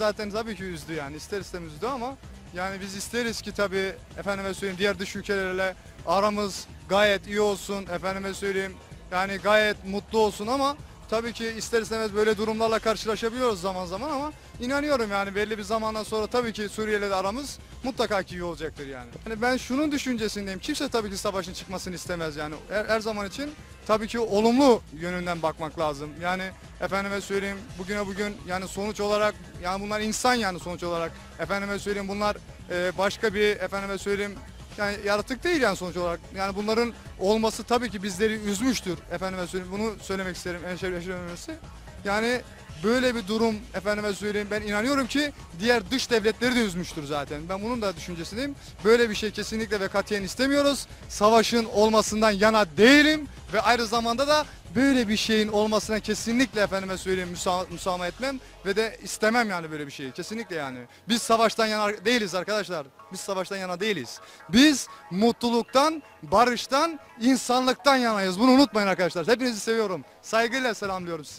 zaten tabii ki üzdü yani ister istemez üzdü ama yani biz isteriz ki tabii efendime söyleyeyim diğer dış ülkelerle aramız gayet iyi olsun efendime söyleyeyim yani gayet mutlu olsun ama tabii ki ister istemez böyle durumlarla karşılaşabiliyoruz zaman zaman ama inanıyorum yani belli bir zamandan sonra tabii ki Suriye ile de aramız mutlaka ki iyi olacaktır yani. Yani ben şunun düşüncesindeyim kimse tabii ki savaşın çıkmasını istemez yani her, her zaman için tabii ki olumlu yönünden bakmak lazım. Yani efendime söyleyeyim bugüne bugün yani sonuç olarak yani bunlar insan yani sonuç olarak efendime söyleyeyim bunlar e, başka bir efendime söyleyeyim yani yaratık değil yani sonuç olarak. Yani bunların olması tabii ki bizleri üzmüştür efendime söyleyeyim. Bunu söylemek isterim en şey en önemlisi. Yani böyle bir durum efendime söyleyeyim ben inanıyorum ki diğer dış devletleri de üzmüştür zaten. Ben bunun da düşüncesindeyim. Böyle bir şey kesinlikle ve katiyen istemiyoruz. Savaşın olmasından yana değilim ve aynı zamanda da böyle bir şeyin olmasına kesinlikle efendime söyleyeyim müsa müsamaha etmem ve de istemem yani böyle bir şeyi. Kesinlikle yani. Biz savaştan yana değiliz arkadaşlar. Biz savaştan yana değiliz. Biz mutluluktan, barıştan, insanlıktan yanayız. Bunu unutmayın arkadaşlar. Hepinizi seviyorum. Saygıyla selamlıyorum sizi.